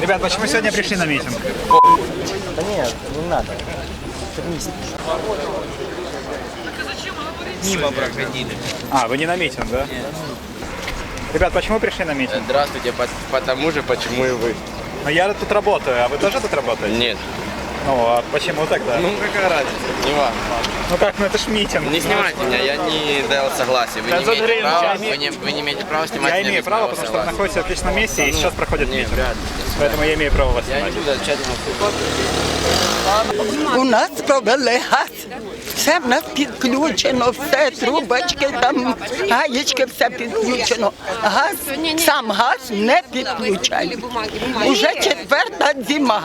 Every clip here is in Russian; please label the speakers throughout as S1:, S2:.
S1: Ребят, почему сегодня пришли на митинг?
S2: Да нет, не надо.
S3: Мимо проходили.
S1: А, вы не на митинг, да? Ребят, почему пришли на митинг?
S3: Здравствуйте, по- потому же, почему и вы.
S1: Ну я тут работаю, а вы тоже тут работаете?
S3: Нет.
S1: Ну, а почему тогда?
S3: Ну какая разница? Не важно.
S1: Ну как, ну это ж митинг.
S3: Не снимайте меня, я не дал согласия. Вы
S1: Да
S3: не имеете
S1: смотри,
S3: права,
S1: я
S3: вы
S1: име-
S3: не, вы не имеете права снимать
S1: Я
S3: меня
S1: имею
S3: без
S1: право,
S3: моего
S1: потому что вы
S3: согласия.
S1: находитесь в отличном месте, и сейчас проходит
S3: Нет,
S1: митинг.
S3: вряд ли.
S1: Поэтому я имею право вас
S3: Я не
S1: снимать.
S3: буду тщательно
S4: У нас провели газ. Все в нас підключено, все, трубочки, там, гаєчки, все підключено. Газ, сам газ не підключають. Уже четверта зима.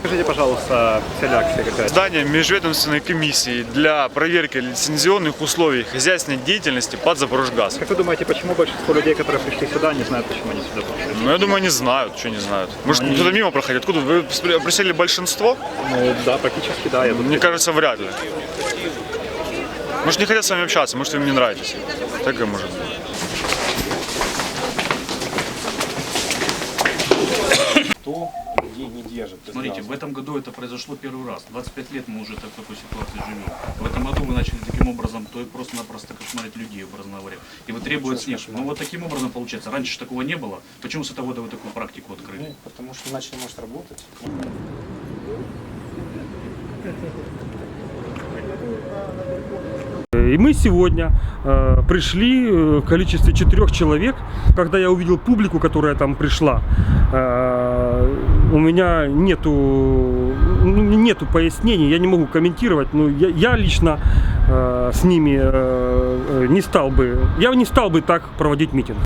S1: Скажите, пожалуйста, селяк, секретарь.
S5: Здание межведомственной комиссии для проверки лицензионных условий хозяйственной деятельности под Запорожгаз.
S1: Как вы думаете, почему большинство людей, которые пришли сюда, не знают, почему они сюда пришли?
S5: Ну, я думаю, они знают, что не знают. Может, кто-то мимо проходит. Откуда? Вы просили большинство?
S1: Ну да, практически да. Я тут
S5: Мне кажется, вряд ли. Может, не хотят с вами общаться, может, вы им не нравитесь. Так и может быть.
S2: Кто людей не держит?
S6: Смотрите, в этом году это произошло первый раз. 25 лет мы уже так- в такой ситуации живем. В этом году вы начали таким образом, то и просто-напросто кошмарить людей, образно говоря. И вы требуете снег. Ну вот таким образом получается. Раньше такого не было. Почему с этого года вы такую практику открыли?
S2: Ну, потому что иначе не может работать.
S7: И мы сегодня э, пришли э, в количестве четырех человек. Когда я увидел публику, которая там пришла, э, у меня нету, ну, нету пояснений, я не могу комментировать. Но я, я лично э, с ними э, э, не стал бы, я не стал бы так проводить митинг.